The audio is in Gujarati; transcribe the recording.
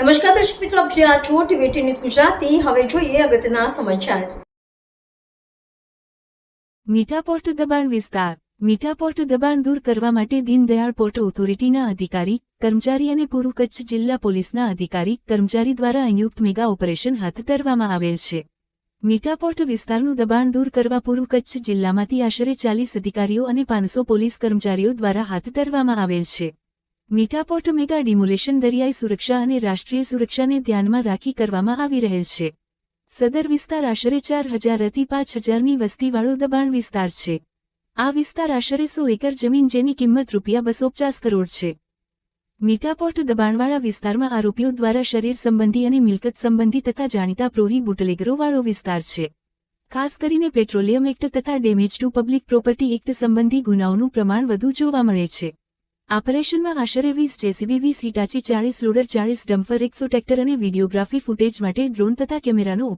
નમસ્કાર દર્શક મિત્રો, આપ જ્યાં છો ટીવી ન્યૂઝ ગુજરાતી. હવે જોઈએ અગત્યના સમાચાર. મીઠાપોર્ટ દબાણ વિસ્તાર. મીઠાપોર્ટ દબાણ દૂર કરવા માટે દીનદયાળ પોર્ટ ઓથોરિટીના અધિકારી, કર્મચારી અને પૂર્વ કચ્છ જિલ્લા પોલીસના અધિકારી, કર્મચારી દ્વારા સંયુક્ત મેગા ઓપરેશન હાથ ધરવામાં આવેલ છે. મીઠાપોર્ટ વિસ્તારનું દબાણ દૂર કરવા પૂર્વ કચ્છ જિલ્લામાંથી આશરે ચાલીસ અધિકારીઓ અને પાંચસો પોલીસ કર્મચારીઓ દ્વારા હાથ ધરવામાં આવેલ છે. મીઠાપોર્ટ મેગા ડિમોલેશન દરિયાઈ સુરક્ષા અને રાષ્ટ્રીય સુરક્ષાને ધ્યાનમાં રાખી કરવામાં આવી રહેલ છે. સદર વિસ્તાર આશરે ચાર હજારથી પાંચ હજારની વસ્તીવાળો દબાણ વિસ્તાર છે. આ વિસ્તાર આશરે સો એકર જમીન જેની કિંમત રૂપિયા બસો પચાસ કરોડ છે. મીઠાપોર્ટ દબાણવાળા વિસ્તારમાં આરોપીઓ દ્વારા શરીર સંબંધી અને મિલકત સંબંધી તથા જાણીતા પ્રોહી બુટલેગરોવાળો વિસ્તાર છે. ખાસ કરીને પેટ્રોલિયમ એક્ટ તથા damage to public property act સંબંધી ગુનાઓનું પ્રમાણ વધુ જોવા મળે છે. ઓપરેશનમાં આશરે વીસ જેસીબી, વીસ હિટાચી, ચાળીસ લોડર, ચાળીસ ડમ્ફર, એકસો ટ્રેક્ટર અને વિડીયોગ્રાફી ફૂટેજ માટે ડ્રોન તથા કેમેરાનો